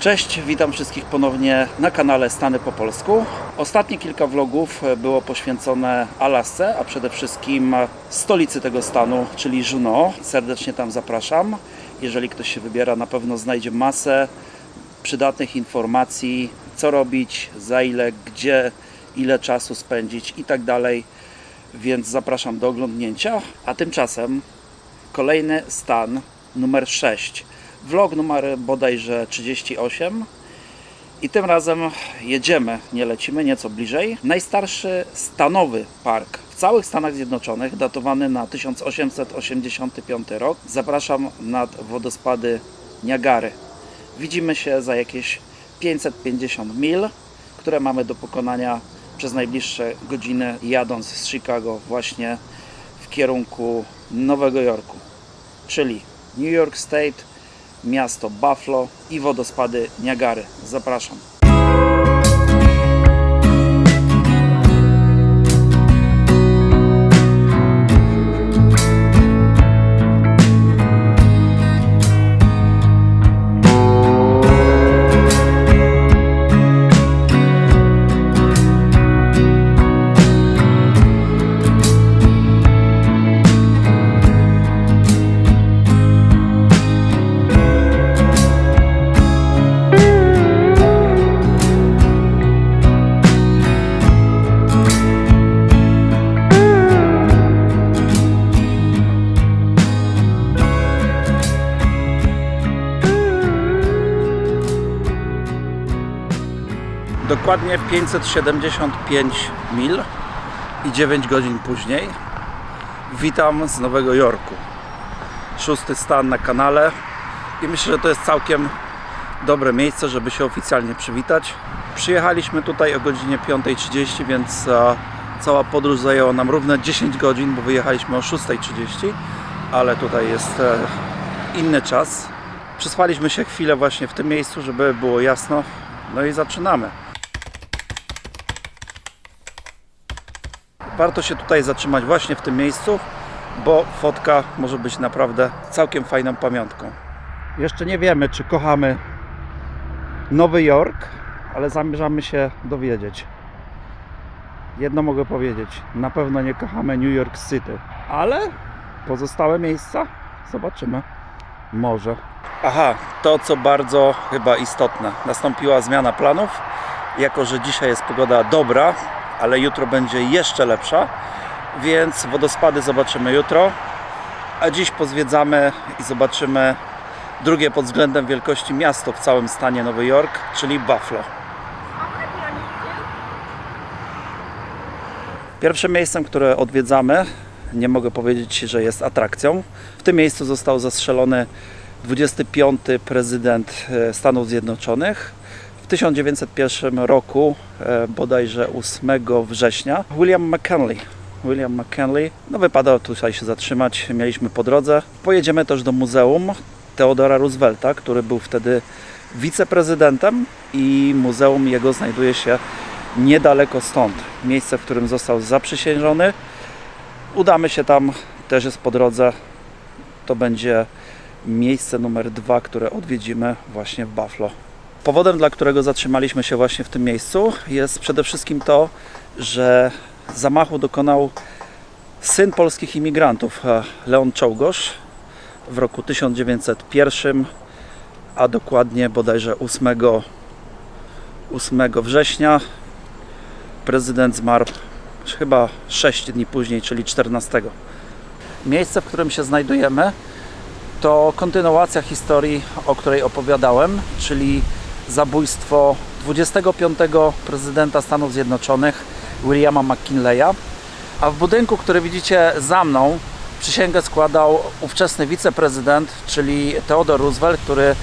Cześć, witam wszystkich ponownie na kanale Stany po polsku. Ostatnie kilka vlogów było poświęcone Alasce, a przede wszystkim stolicy tego stanu, czyli Juneau. Serdecznie tam zapraszam. Jeżeli ktoś się wybiera, na pewno znajdzie masę przydatnych informacji, co robić, za ile, gdzie, ile czasu spędzić i tak dalej. Więc zapraszam do oglądnięcia. A tymczasem kolejny stan numer 6. Vlog numer bodajże 38. I tym razem jedziemy, nie lecimy, nieco bliżej. Najstarszy stanowy park w całych Stanach Zjednoczonych, datowany na 1885 rok. Zapraszam nad wodospady Niagary. Widzimy się za jakieś 550 mil, które mamy do pokonania przez najbliższe godziny, jadąc z Chicago właśnie w kierunku Nowego Jorku, czyli New York State, miasto Buffalo i wodospady Niagary. Zapraszam. Dokładnie 575 mil i 9 godzin później witam z Nowego Jorku. Szósty stan na kanale i myślę, że to jest całkiem dobre miejsce, żeby się oficjalnie przywitać. Przyjechaliśmy tutaj o godzinie 5.30, więc e, cała podróż zajęła nam równe 10 godzin, bo wyjechaliśmy o 6.30, ale tutaj jest e, inny czas. Przespaliśmy się chwilę właśnie w tym miejscu, żeby było jasno. No i zaczynamy. Warto się tutaj zatrzymać właśnie w tym miejscu, bo fotka może być naprawdę całkiem fajną pamiątką. Jeszcze nie wiemy, czy kochamy Nowy Jork, ale zamierzamy się dowiedzieć. Jedno mogę powiedzieć, na pewno nie kochamy New York City, ale pozostałe miejsca zobaczymy. Może. Aha, to co bardzo chyba istotne. Nastąpiła zmiana planów. Jako, że dzisiaj jest pogoda dobra, ale jutro będzie jeszcze lepsza, więc wodospady zobaczymy jutro. A dziś pozwiedzamy i zobaczymy drugie pod względem wielkości miasto w całym stanie Nowy Jork, czyli Buffalo. Pierwszym miejscem, które odwiedzamy, nie mogę powiedzieć, że jest atrakcją. W tym miejscu został zastrzelony 25. prezydent e, Stanów Zjednoczonych. W 1901 roku, e, bodajże 8 września, William McKinley. William McKinley. No wypada tutaj się zatrzymać, mieliśmy po drodze. Pojedziemy też do Muzeum Theodora Roosevelta, który był wtedy wiceprezydentem i muzeum jego znajduje się niedaleko stąd. Miejsce, w którym został zaprzysiężony. Udamy się tam, też jest po drodze. To będzie miejsce numer dwa, które odwiedzimy właśnie w Buffalo. Powodem, dla którego zatrzymaliśmy się właśnie w tym miejscu, jest przede wszystkim to, że zamachu dokonał syn polskich imigrantów, e, Leon Czołgosz, w roku 1901, a dokładnie bodajże 8, 8 września. Prezydent zmarł chyba 6 dni później, czyli 14. Miejsce, w którym się znajdujemy, to kontynuacja historii, o której opowiadałem, czyli zabójstwo 25. prezydenta Stanów Zjednoczonych Williama McKinleya. A w budynku, który widzicie za mną, przysięgę składał ówczesny wiceprezydent, czyli Theodore Roosevelt, który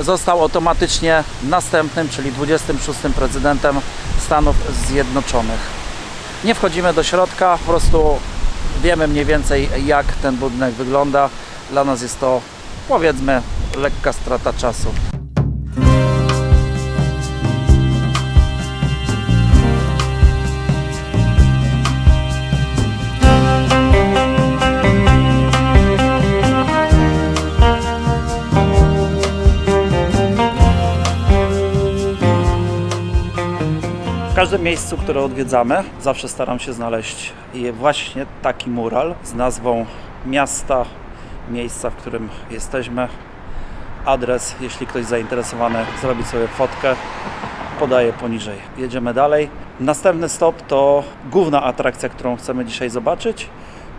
został automatycznie następnym, czyli 26. prezydentem Stanów Zjednoczonych. Nie wchodzimy do środka, po prostu wiemy mniej więcej jak ten budynek wygląda. Dla nas jest to powiedzmy lekka strata czasu. Każdym miejscu, które odwiedzamy, zawsze staram się znaleźć właśnie taki mural z nazwą miasta, miejsca, w którym jesteśmy, adres, jeśli ktoś zainteresowany, zrobi sobie fotkę, podaję poniżej. Jedziemy dalej. Następny stop to główna atrakcja, którą chcemy dzisiaj zobaczyć,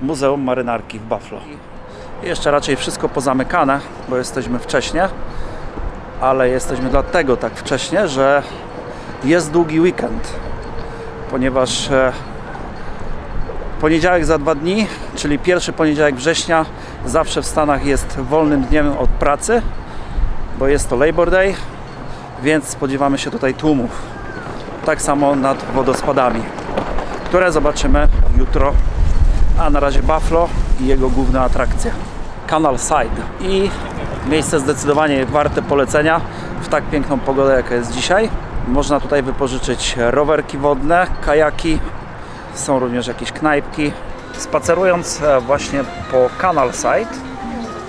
Muzeum Marynarki w Buffalo. Jeszcze raczej wszystko pozamykane, bo jesteśmy wcześnie, ale jesteśmy dlatego tak wcześnie, że jest długi weekend, ponieważ e, poniedziałek za dwa dni, czyli pierwszy poniedziałek września, zawsze w Stanach jest wolnym dniem od pracy, bo jest to Labor Day, więc spodziewamy się tutaj tłumów. Tak samo nad wodospadami, które zobaczymy jutro. A na razie Buffalo i jego główna atrakcja. Canal Side i miejsce zdecydowanie warte polecenia w tak piękną pogodę, jaka jest dzisiaj. Można tutaj wypożyczyć rowerki wodne, kajaki, są również jakieś knajpki. Spacerując e, właśnie po Canal Side,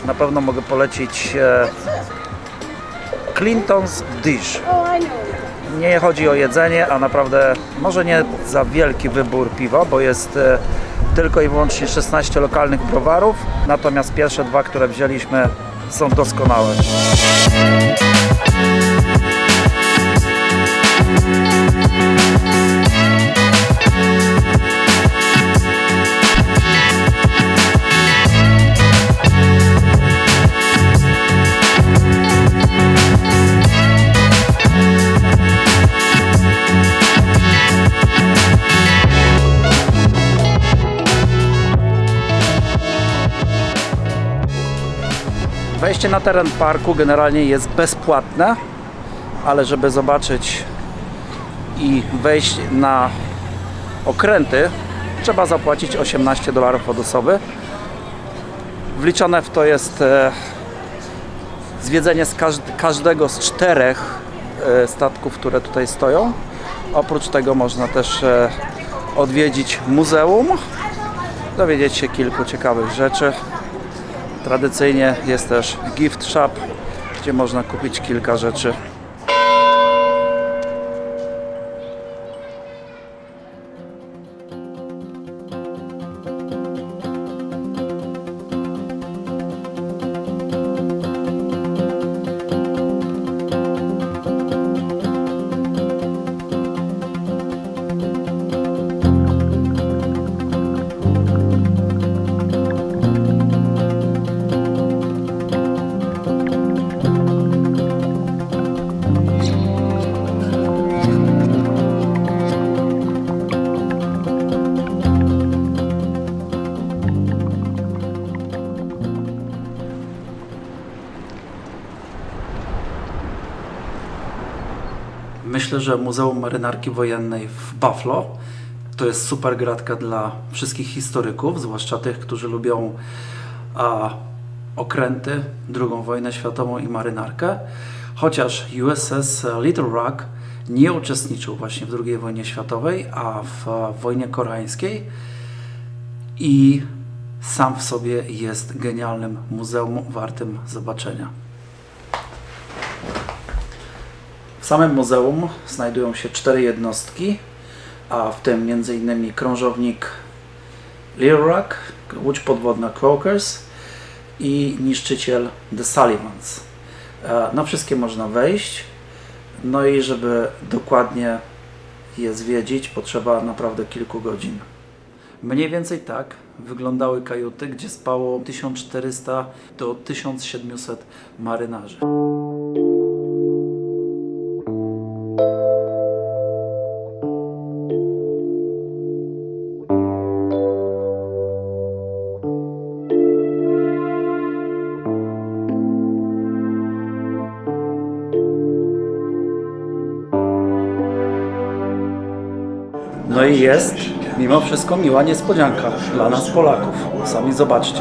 na pewno mogę polecić e, Clinton's Dish. Nie chodzi o jedzenie, a naprawdę może nie za wielki wybór piwa, bo jest e, tylko i wyłącznie 16 lokalnych browarów, natomiast pierwsze dwa, które wzięliśmy są doskonałe. Wejście na teren parku generalnie jest bezpłatne, ale żeby zobaczyć i wejść na okręty, trzeba zapłacić 18 dolarów od osoby. Wliczone w to jest e, zwiedzenie z każd- każdego z czterech e, statków, które tutaj stoją. Oprócz tego można też e, odwiedzić muzeum, dowiedzieć się kilku ciekawych rzeczy. Tradycyjnie jest też gift shop, gdzie można kupić kilka rzeczy. Myślę, że Muzeum Marynarki Wojennej w Buffalo to jest super gratka dla wszystkich historyków, zwłaszcza tych, którzy lubią a, okręty, II wojnę światową i marynarkę. Chociaż USS Little Rock nie uczestniczył właśnie w II wojnie światowej, a w wojnie koreańskiej i sam w sobie jest genialnym muzeum wartym zobaczenia. W samym muzeum znajdują się cztery jednostki, a w tym m.in. krążownik Rock, łódź podwodna Cloakers i niszczyciel The Sullivans. E, Na wszystkie można wejść, no i żeby dokładnie je zwiedzić, potrzeba naprawdę kilku godzin. Mniej więcej tak wyglądały kajuty, gdzie spało 1400 do 1700 marynarzy. Jest mimo wszystko miła niespodzianka dla nas Polaków. Sami zobaczcie.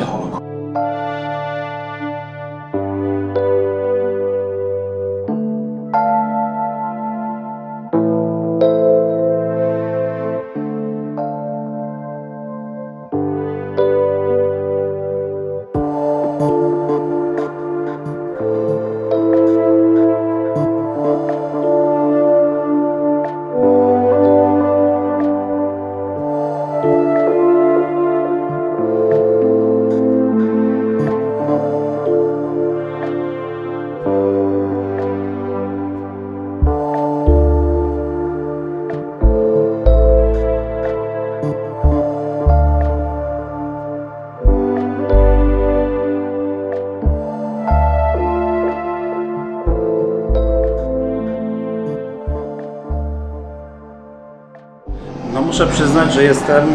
Muszę przyznać, że jestem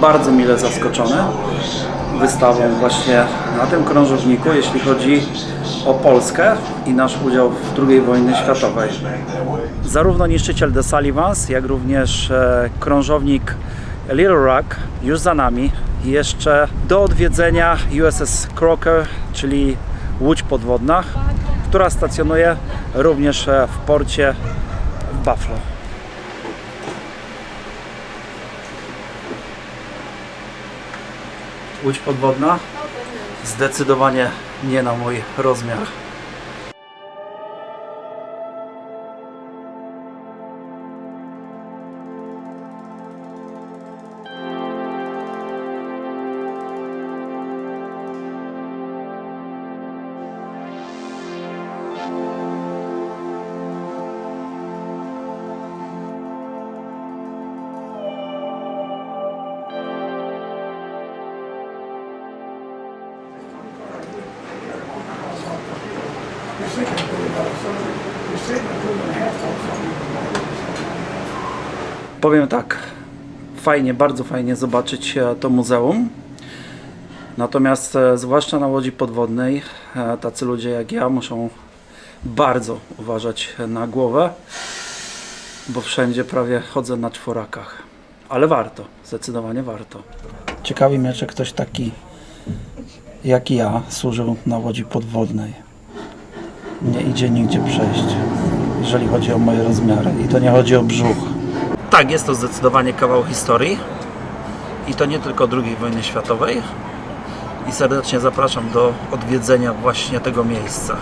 bardzo mile zaskoczony wystawą właśnie na tym krążowniku, jeśli chodzi o Polskę i nasz udział w II wojnie światowej. Zarówno niszczyciel The Sullivans, jak również e, krążownik Little Rock już za nami. Jeszcze do odwiedzenia USS Crocker, czyli łódź podwodna, która stacjonuje również e, w porcie w Buffalo. Łódź podwodna? Zdecydowanie nie na mój rozmiar. Powiem tak, fajnie, bardzo fajnie zobaczyć e, to muzeum. Natomiast e, zwłaszcza na łodzi podwodnej e, tacy ludzie jak ja muszą bardzo uważać na głowę, bo wszędzie prawie chodzę na czworakach. Ale warto, zdecydowanie warto. Ciekawi mnie, czy ktoś taki jak ja służył na łodzi podwodnej. Nie idzie nigdzie przejść, jeżeli chodzi o moje rozmiary. I to nie chodzi o brzuch. Tak, jest to zdecydowanie kawał historii. I to nie tylko II wojny światowej. I serdecznie zapraszam do odwiedzenia właśnie tego miejsca.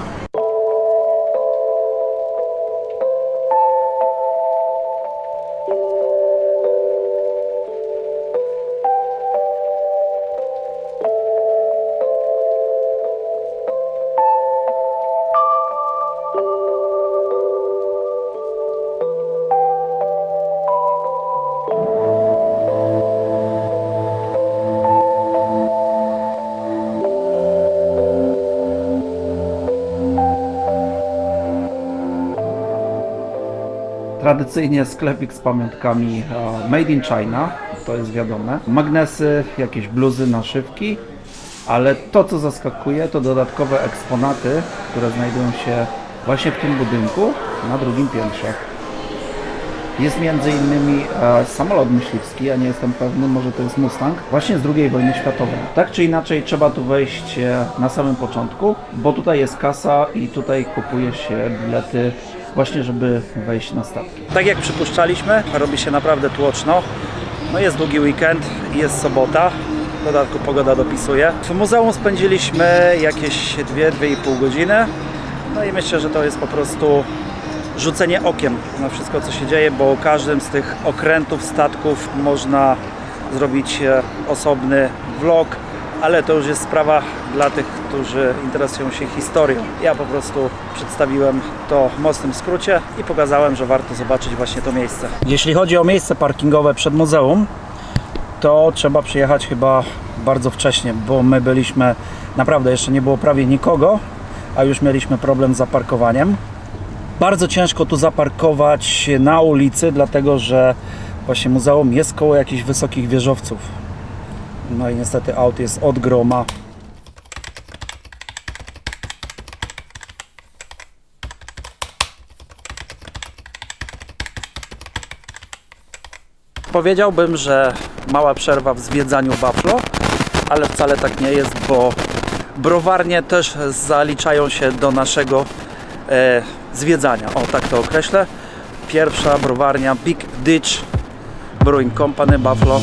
Tradycyjnie sklepik z pamiątkami e, Made in China, to jest wiadome. Magnesy, jakieś bluzy, naszywki, ale to co zaskakuje to dodatkowe eksponaty, które znajdują się właśnie w tym budynku na drugim piętrze. Jest między innymi e, samolot myśliwski, ja nie jestem pewny, może to jest Mustang, właśnie z II wojny światowej. Tak czy inaczej trzeba tu wejść e, na samym początku, bo tutaj jest kasa i tutaj kupuje się bilety właśnie, żeby wejść na statki. Tak jak przypuszczaliśmy, robi się naprawdę tłoczno. No jest długi weekend, jest sobota, w dodatku pogoda dopisuje. W muzeum spędziliśmy jakieś 2-2,5 godziny. No i myślę, że to jest po prostu rzucenie okiem na wszystko, co się dzieje, bo każdym z tych okrętów, statków można zrobić e, osobny vlog, ale to już jest sprawa dla tych, którzy interesują się historią. Ja po prostu przedstawiłem to w mocnym skrócie i pokazałem, że warto zobaczyć właśnie to miejsce. Jeśli chodzi o miejsce parkingowe przed muzeum, to trzeba przyjechać chyba bardzo wcześnie, bo my byliśmy, naprawdę jeszcze nie było prawie nikogo, a już mieliśmy problem z zaparkowaniem. Bardzo ciężko tu zaparkować na ulicy, dlatego że właśnie muzeum jest koło jakichś wysokich wieżowców. No i niestety aut jest od groma. Powiedziałbym, że mała przerwa w zwiedzaniu Buffalo, ale wcale tak nie jest, bo browarnie też zaliczają się do naszego e, zwiedzania. O, tak to określę. Pierwsza browarnia Big Ditch Brewing Company Buffalo.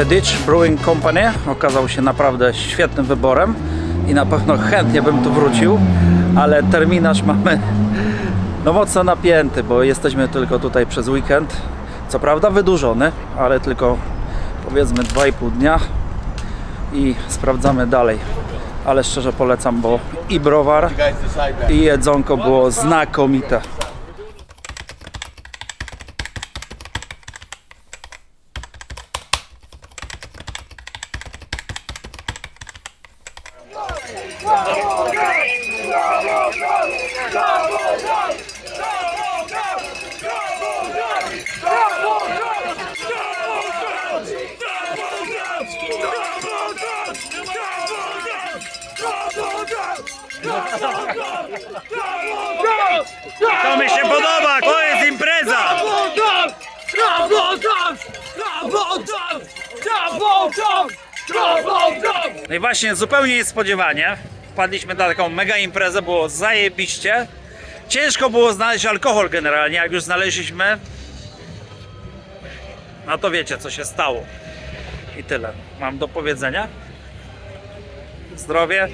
The Ditch Brewing Company okazał się naprawdę świetnym wyborem i na pewno chętnie bym tu wrócił, ale terminarz mamy no mocno napięty, bo jesteśmy tylko tutaj przez weekend. Co prawda wydłużony, ale tylko powiedzmy 2,5 dnia i sprawdzamy dalej. ale szczerze polecam, bo i browar, i jedzonko było znakomite. To mi się podoba, to jest impreza! No i właśnie zupełnie niespodziewanie wpadliśmy na taką mega imprezę, było zajebiście. Ciężko było znaleźć alkohol generalnie, jak już znaleźliśmy, no to wiecie co się stało. I tyle mam do powiedzenia. Zdrowie.